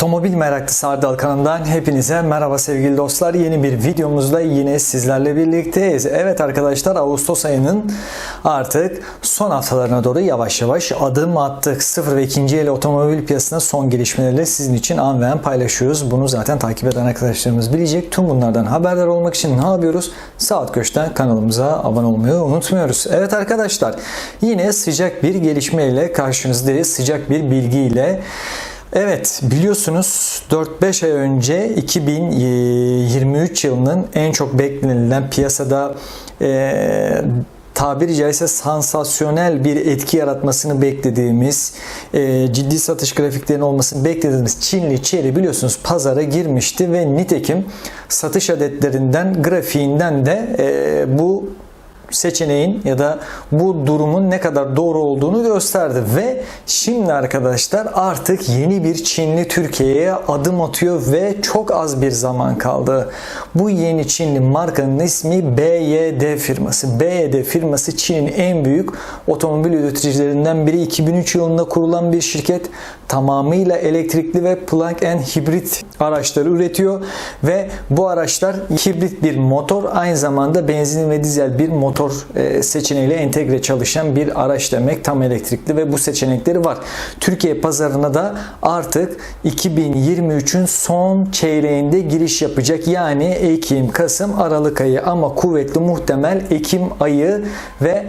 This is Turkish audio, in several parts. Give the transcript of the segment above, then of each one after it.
Otomobil meraklısı Ardal kanalından hepinize merhaba sevgili dostlar. Yeni bir videomuzda yine sizlerle birlikteyiz. Evet arkadaşlar Ağustos ayının artık son haftalarına doğru yavaş yavaş adım attık. Sıfır ve ikinci el otomobil piyasasında son gelişmeleri sizin için an ve an paylaşıyoruz. Bunu zaten takip eden arkadaşlarımız bilecek. Tüm bunlardan haberdar olmak için ne yapıyoruz? Saat Köşk'ten kanalımıza abone olmayı unutmuyoruz. Evet arkadaşlar yine sıcak bir gelişmeyle karşınızdayız. Sıcak bir bilgiyle. Evet biliyorsunuz 4-5 ay önce 2023 yılının en çok beklenilen piyasada e, tabiri caizse sansasyonel bir etki yaratmasını beklediğimiz, e, ciddi satış grafiklerinin olmasını beklediğimiz Çinli Chery biliyorsunuz pazara girmişti ve nitekim satış adetlerinden, grafiğinden de e, bu seçeneğin ya da bu durumun ne kadar doğru olduğunu gösterdi ve şimdi arkadaşlar artık yeni bir Çinli Türkiye'ye adım atıyor ve çok az bir zaman kaldı. Bu yeni Çinli markanın ismi BYD firması. BYD firması Çin'in en büyük otomobil üreticilerinden biri. 2003 yılında kurulan bir şirket tamamıyla elektrikli ve plug-in hibrit araçları üretiyor ve bu araçlar hibrit bir motor aynı zamanda benzin ve dizel bir motor seçeneğiyle entegre çalışan bir araç demek tam elektrikli ve bu seçenekleri var. Türkiye pazarına da artık 2023'ün son çeyreğinde giriş yapacak. Yani Ekim, Kasım, Aralık ayı ama kuvvetli muhtemel Ekim ayı ve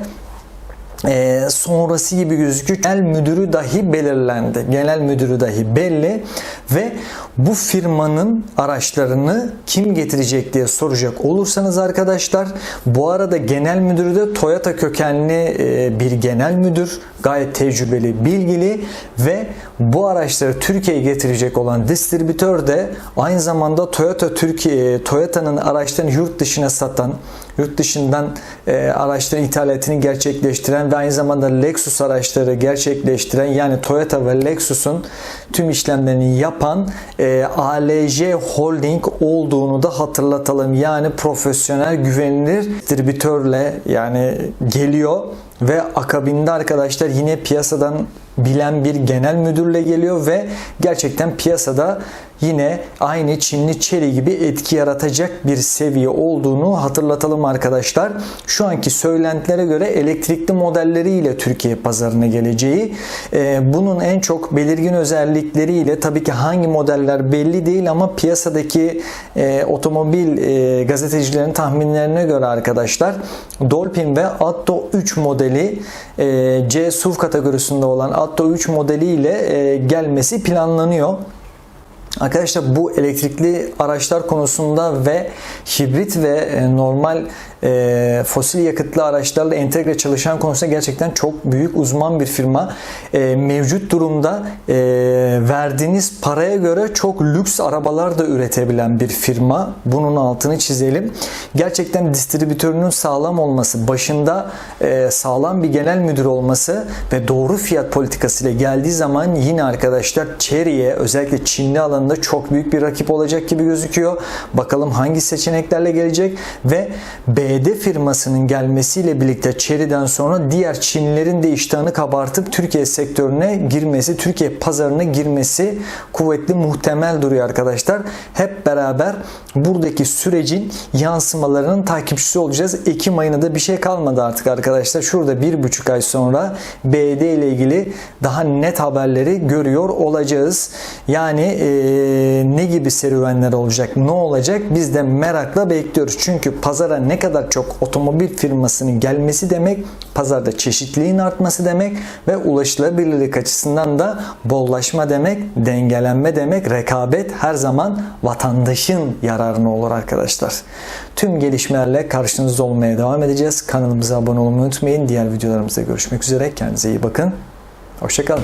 e, sonrası gibi gözüküyor. Genel müdürü dahi belirlendi. Genel müdürü dahi belli ve bu firmanın araçlarını kim getirecek diye soracak olursanız arkadaşlar bu arada genel müdürü de Toyota kökenli e, bir genel müdür. Gayet tecrübeli, bilgili ve bu araçları Türkiye'ye getirecek olan distribütör de aynı zamanda Toyota Türkiye Toyota'nın araçlarını yurt dışına satan, yurt dışından e, araçların ithalatını gerçekleştiren ve aynı zamanda Lexus araçları gerçekleştiren yani Toyota ve Lexus'un tüm işlemlerini yapan e, ALJ Holding olduğunu da hatırlatalım. Yani profesyonel güvenilir distribütörle yani geliyor ve akabinde arkadaşlar yine piyasadan bilen bir genel müdürle geliyor ve gerçekten piyasada yine aynı Çinli Chery gibi etki yaratacak bir seviye olduğunu hatırlatalım arkadaşlar. Şu anki söylentilere göre elektrikli modelleriyle Türkiye pazarına geleceği. E, bunun en çok belirgin özellikleriyle tabii ki hangi modeller belli değil ama piyasadaki e, otomobil e, gazetecilerin tahminlerine göre arkadaşlar Dolphin ve Atto 3 modeli C SUV kategorisinde olan Atto 3 modeliyle gelmesi planlanıyor. Arkadaşlar bu elektrikli araçlar konusunda ve hibrit ve normal e, fosil yakıtlı araçlarla entegre çalışan konusunda gerçekten çok büyük uzman bir firma. E, mevcut durumda e, verdiğiniz paraya göre çok lüks arabalar da üretebilen bir firma. Bunun altını çizelim. Gerçekten distribütörünün sağlam olması, başında e, sağlam bir genel müdür olması ve doğru fiyat politikasıyla geldiği zaman yine arkadaşlar Chery'e özellikle Çinli alanında çok büyük bir rakip olacak gibi gözüküyor. Bakalım hangi seçeneklerle gelecek ve BD firmasının gelmesiyle birlikte Chery'den sonra diğer Çinlilerin de iştahını kabartıp Türkiye sektörüne girmesi, Türkiye pazarına girmesi kuvvetli muhtemel duruyor arkadaşlar. Hep beraber buradaki sürecin yansımalarının takipçisi olacağız. Ekim ayına da bir şey kalmadı artık arkadaşlar. Şurada bir buçuk ay sonra BD ile ilgili daha net haberleri görüyor olacağız. Yani e, ne gibi serüvenler olacak, ne olacak biz de merakla bekliyoruz. Çünkü pazara ne kadar çok otomobil firmasının gelmesi demek pazarda çeşitliliğin artması demek ve ulaşılabilirlik açısından da bollaşma demek, dengelenme demek, rekabet her zaman vatandaşın yararına olur arkadaşlar. Tüm gelişmelerle karşınızda olmaya devam edeceğiz. Kanalımıza abone olmayı unutmayın. Diğer videolarımızda görüşmek üzere. Kendinize iyi bakın. Hoşçakalın.